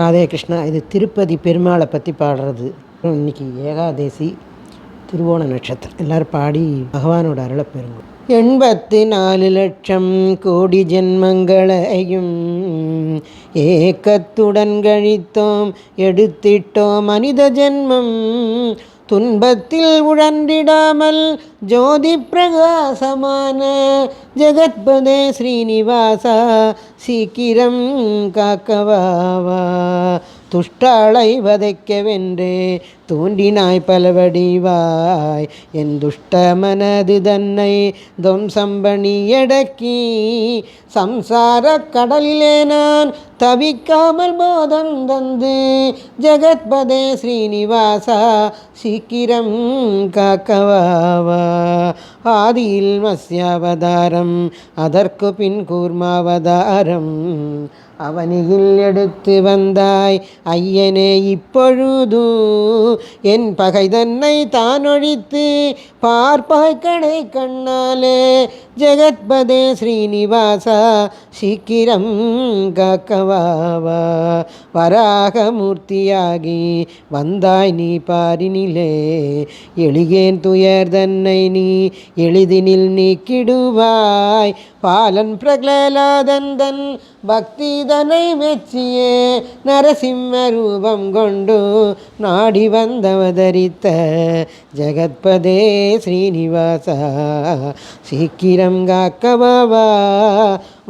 ராதே கிருஷ்ணா இது திருப்பதி பெருமாளை பற்றி பாடுறது. இன்னைக்கு ஏகாதேசி திருவோண நட்சத்திரம். எல்லாரும் பாடி பகவானோட அருளை பெறுங்க. எண்பத்தி நாலு லட்சம் கோடி ஜென்மங்களையும் ஏக்கத்துடன் கழித்தோம் எடுத்திட்டோம் மனித ஜென்மம். துன்பத்தில் உழன்றிடாமல் ஜோதி பிரகாசமான ஜெகத்பதே ஸ்ரீனிவாசா சீக்கிரம் காக்கவாவா. துஷ்டளைவதைக்க வென்றே தூண்டினாய் பலவடிவாய். என் துஷ்ட மனது தன்னை துவம்சம்பணியடக்கி சம்சார கடலிலே நான் தவிக்காமல் போதம் தந்து ஜெகத்பதே ஸ்ரீனிவாசா சீக்கிரம் காக்கவாவா. ஆதியில் மத்ஸ்யாவதாரம் அதற்கு பின் கூர்மாவதாரம். அவனியில் எடுத்து வந்தாய். ஐயனே இப்பொழுது என் பகை தன்னை தானொழித்து பார்ப்பாய் கடை கண்ணாலே. ஜெகத்பதே ஸ்ரீனிவாசா சீக்கிரம் காக்கவாவா. வராகமூர்த்தியாகி வந்தாய் நீ பாரினிலே. எளிகேன் துயர் தன்னை நீ எளிதினில் நீக்கிடுவாய். பாலன் பிரகலாதன் தன் பக்திதனை மெச்சியே நரசிம்ம ரூபம் கொண்டு நாடி வந்தவதரித்த ஜெகத்பதே ஸ்ரீனிவாசா. சீக்கிரம் காக்கவாவா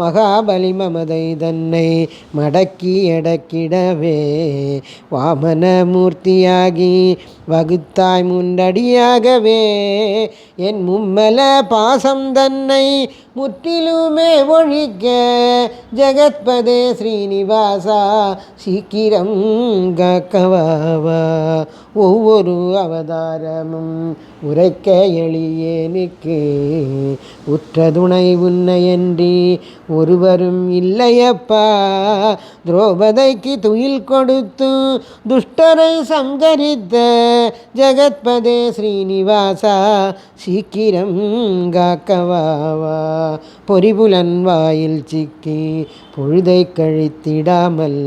மகாபலி மமதை தன்னை மடக்கி எடக்கிடவே வாமனமூர்த்தியாகி வகுத்தாய் முன்னடியாகவே என் மும்மல பாசம் தன்னை முற்றிலுமே ஒழிக்க ஜெகத்பதே ஸ்ரீனிவாசா சீக்கிரம் காக்கவாவா. ஒவ்வொரு அவதாரமும் உரைக்க எளியேனுக்கு உற்றதுணை உன்னையன்றி ஒருவரும் இல்லையப்பா. துரோபதைக்கு துயில் கொடுத்து துஷ்டரை சங்கரித்த ஜெகத்பதே ஸ்ரீனிவாசா சீக்கிரம் காக்கவாவா. பொறிபுலன் வாயில் சிக்கி பொழுதை கழித்திடாமல்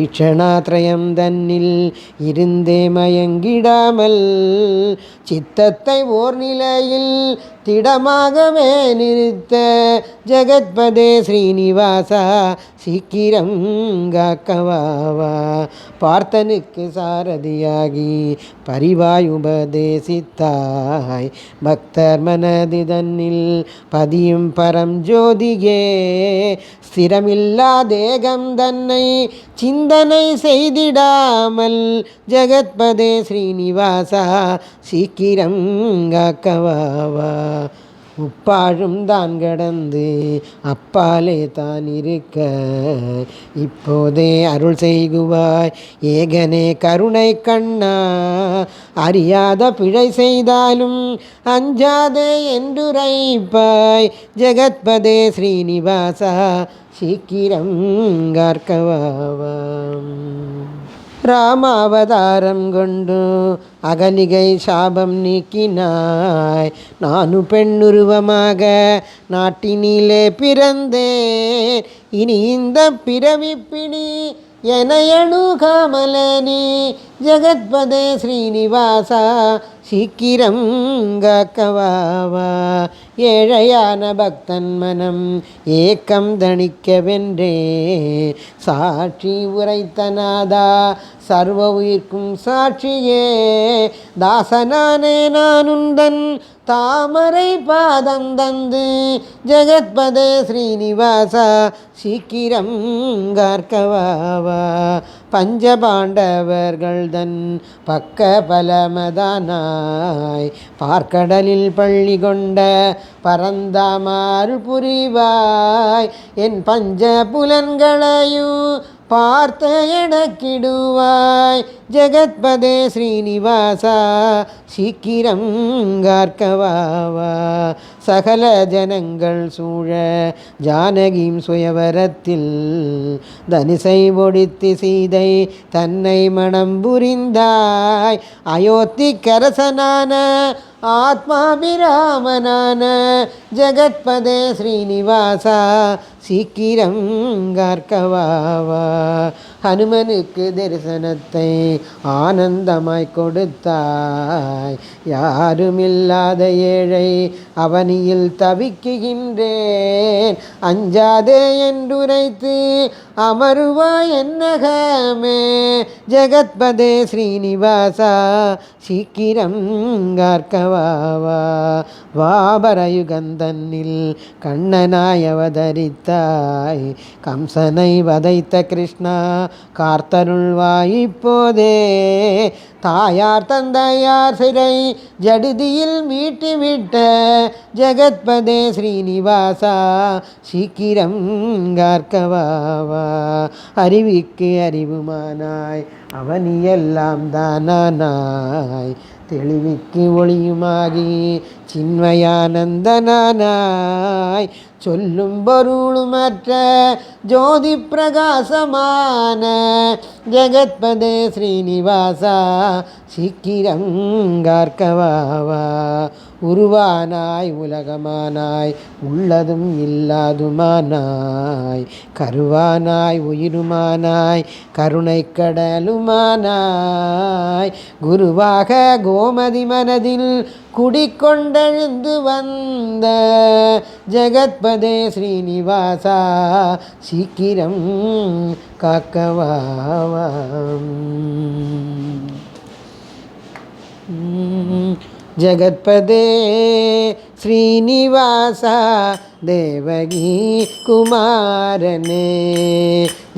ஈஷணாத்ரயம் தன்னில் இருந்தே மயங்கிடாமல் சித்தத்தை ஓர் நிலையில் திடமாகவே நிறுத்த ஜெகத்பதே ஸ்ரீனிவாசா சீக்கிரம் காக்கவாவா. பார்த்தனுக்கு சாரதியாகி பரிவாய் உபதேசித்தாய். பக்தர் மனதிதன்னில் பதியும் பரம் ஜோதியே ஸ்திரமில்லா தேகம் தன்னை சிந்தனை செய்திடாமல் ஜெகத்பதே ஸ்ரீனிவாசா சீக்கிரம் காக்கவாவா. உப்பாழும் தான் கடந்து அப்பாலே தான் இருக்க. இப்போதே அருள் செய்குவாய் ஏகனே கருணை கண்ணா. அறியாத பிழை செய்தாலும் அஞ்சாதே என்றுரைப்பாய். ஜெகத்பதே ஸ்ரீனிவாசா சீக்கிரம் கார்க்கவாவாம். ராமாவதாரம் கொண்டு அகலிகை சாபம் நீக்கினாய். நானும் பெண்ணுருவமாக நாட்டினிலே பிறந்தேன். இனி இந்த பிறவிப்பிணி பிடி எனையணுகாமலனி ஜெகத்பதே ஸ்ரீனிவாசா சீக்கிரம் கக்கவாவா. ஏழையான பக்தன் மனம் ஏக்கம் தணிக்கவென்றே. சாட்சி உரைத்தனாதா சர்வ உயிர்க்கும் சாட்சியே. தாசனானே நானுந்தன் தாமரை பாதம் தந்து ஜெகத்பதே ஸ்ரீனிவாசா சீக்கிரம் கார்க்கவாவா. பஞ்சபாண்டவர்கள் தன் பக்க பலமதானாய். பார்க்கடலில் பள்ளி கொண்ட பரந்தாமாறு புரிவாய். என் பஞ்ச புலன்களையும் பார்த்த எனக்கிடுவாய். ஜெகத்பதே ஸ்ரீனிவாசா சீக்கிரம் கார்க்கவாவா. சகல ஜனங்கள் சூழ ஜானகியும் சுயவரத்தில் தனிசை ஒடித்து சீதை தன்னை மனம் புரிந்தாய். அயோத்தி கரசனான ஆத்மாபிராமனான ஜெகத்பதே ஸ்ரீனிவாசா சீக்கிரம் கார்க்கவாவா ஹனுமனுக்கு தரிசனத்தை ஆனந்தமாய் கொடுத்தாய் யாருமில்லாத ஏழை அவனியில் தவிக்குகின்றேன் அஞ்சாதே என்றுரைத்து அமருவாய் என்னகமே ஜெகத்பதே ஸ்ரீனிவாசா சீக்கிரம் கார்க்கவாவா வாபரயுகந்தன்னில் கண்ணனாய் அவதரித்தாய் கம்சனை வதைத்த கிருஷ்ணா கார்த்தருள்வாய் இப்போதே தாயார் தந்தையார் சிறை ஜடுதியில் மீட்டிவிட்ட ஜெகத்பதே ஸ்ரீனிவாசா சீக்கிரம் கார்க்கவாவா. அறிவிக்கு அறிவுமானாய் அவனியெல்லாம் தானானாய். தெளிவிக்கு ஒளியுமாகி சின்மயானந்தனானாய். சொல்லும் பொருளுமற்ற ஜோதி பிரகாசமான ஜெகத்பதே ஸ்ரீனிவாசா சீக்கிரம் கார்க்கவாவா. உருவானாய் உலகமானாய் உள்ளதும் இல்லாதுமானாய் கருவானாய் உயிருமானாய் கருணை கடலுமானாய். குருவாக கோமதி மனதில் குடிக்கொண்டெழுந்து வந்த ஜெகத்பதே ஸ்ரீனிவாசா சீக்கிரம் காக்கவாவாம். ஜகத்பதே ஸ்ரீனிவாச தேவகி குமாரனே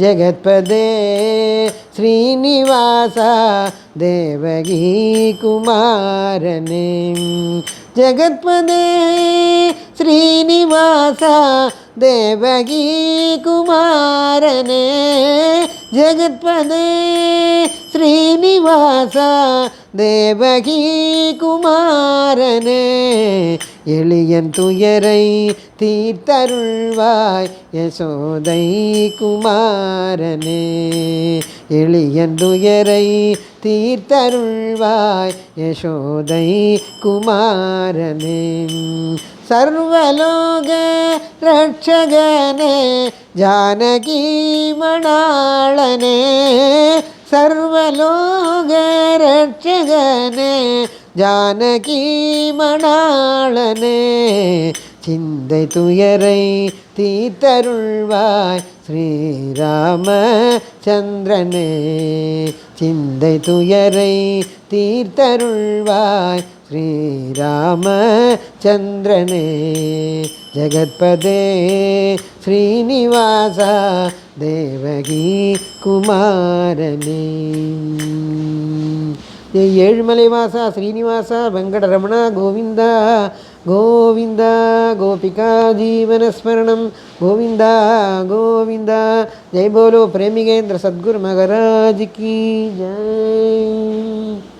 ஜகத்பதே ஸ்ரீனிவாச தேவகி குமாரனே ஜகத்பதே ஸ்ரீனிவாச தேவகி குமாரனே ஜெகத்பதே ஸ்ரீனிவாசா தேவகி குமாரனே எளியன் துயரை தீர்த்தருள்வாய் யசோதை குமாரனே எளியன் துயரை தீர்த்தருள்வாய் யசோதை குமாரனே സർവലോക രക്ഷകനെ ജാനകീമണാളനെ സർവലോക രക്ഷകനെ ജാനകീമണാളനെ சிந்தை துயரை தீத்தருள்வாய் ஸ்ரீராம சந்திரனே. சிந்தை துயரை தீர்த்தருள்வாய் ஸ்ரீராம சந்திரனே. ஜகத்பதே ஸ்ரீனிவாசா தேவகி குமாரனே ஏழுமலை வாசா ஸ்ரீனிவாசா வெங்கடரமணா கோவிந்தா గోవింద గోపికా జీవనస్మరణం గోవింద గోవింద జై బోలో ప్రేమిగేంద్ర సద్గురు మహారాజ్కి జై